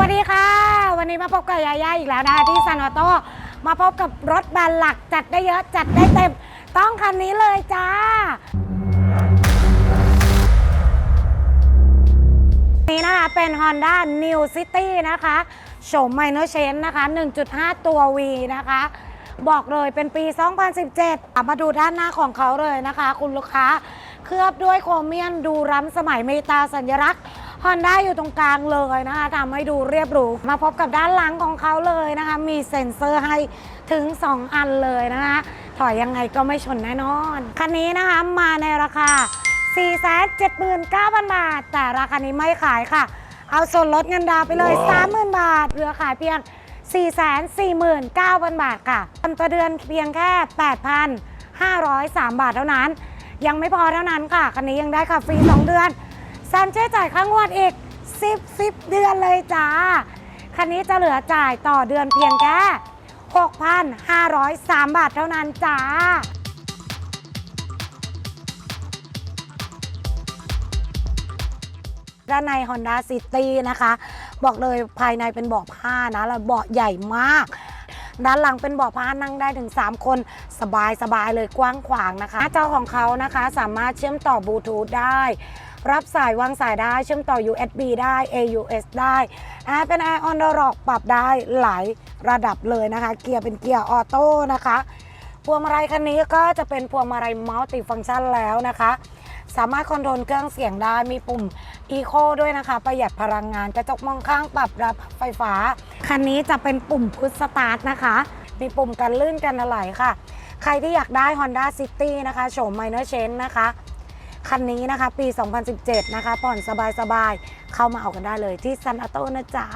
วัสดีค่ะ วันนี้มาพบกับยาย่าอีกแล้วนะคะที่ซันออโต้มาพบกับรถบรนหลักจัดได้เยอะจัดได้เต็ม ต้องคันนี้เลยจ้า นี้นะคะเป็น Honda New City นะคะโฉม Minor Change นะคะ 1.5 ตัว V นะคะ บอกเลยเป็นปี 2017 มาดูด้านหน้าของเขาเลยนะคะ คุณลูกค้า เคลือบด้วยโครเมียมดูล้ำสมัยเมตาสัญลักษณ์ Honda อยู่ตรงกลางเลยนะคะทำให้ดูเรียบหรูมาพบกับด้านหลังของเขาเลยนะคะ มีเซ็นเซอร์ให้ถึง 2 อันเลยนะคะ ถอยยังไงก็ไม่ชนแน่นอน คันนี้นะคะมาในราคา 479,000 บาท แต่ราคานี้ไม่ขายค่ะ เอาส่วนลดเงินดาวน์ไปเลย 30,000 บาทเหลือขายเพียง 449,000 บาทค่ะตันต่อเดือนเพียงแค่ 8,503 บาทเท่านั้น ยังไม่พอเท่านั้นค่ะ คันนี้ยังได้ค่ะฟรี 2 เดือน ซันเช่จ่ายค่างวดอีก 10 10 เดือนเลยจ้า คันนี้จะเหลือจ่ายต่อเดือนเพียงแค่6,503 บาทเท่านั้นจ้าด้านใน Honda City นะคะ บอกเลยภายในเป็นเบาะผ้านะ แล้วเบาะใหญ่มาก ด้านหลังเป็นเบาะผ้านั่งได้ถึง 3 คนสบายสบายเลยกว้างขวางนะคะ หน้าจอของเขานะคะสามารถเชื่อมต่อบลูทูธได้รับสายวางสายได้เชื่อมต่อ USB ได้ AUX ได้อ่าเป็น Air on the Rock ปรับได้หลายระดับเลยนะคะ เกียร์เป็นเกียร์ออโต้นะคะ พวงมาลัยคันนี้ก็จะเป็นพวงมาลัยมัลติฟังก์ชันแล้วนะคะ สามารถคอนโทรลเครื่องเสียงได้มีปุ่ม Eco ด้วยนะคะ ประหยัดพลังงานกระจกมองข้างปรับรับไฟฟ้า คันนี้จะเป็นปุ่มพุชสตาร์ทนะคะ มีปุ่มกันลื่นกันอะไหล่ค่ะ ใครที่อยากได้ Honda City นะคะโฉม Minor Change นะคะคันนี้นะคะปี 2017 นะคะผ่อนสบายๆ เข้ามาเอากันได้เลยที่ซันอ t โตนะจ๊ะ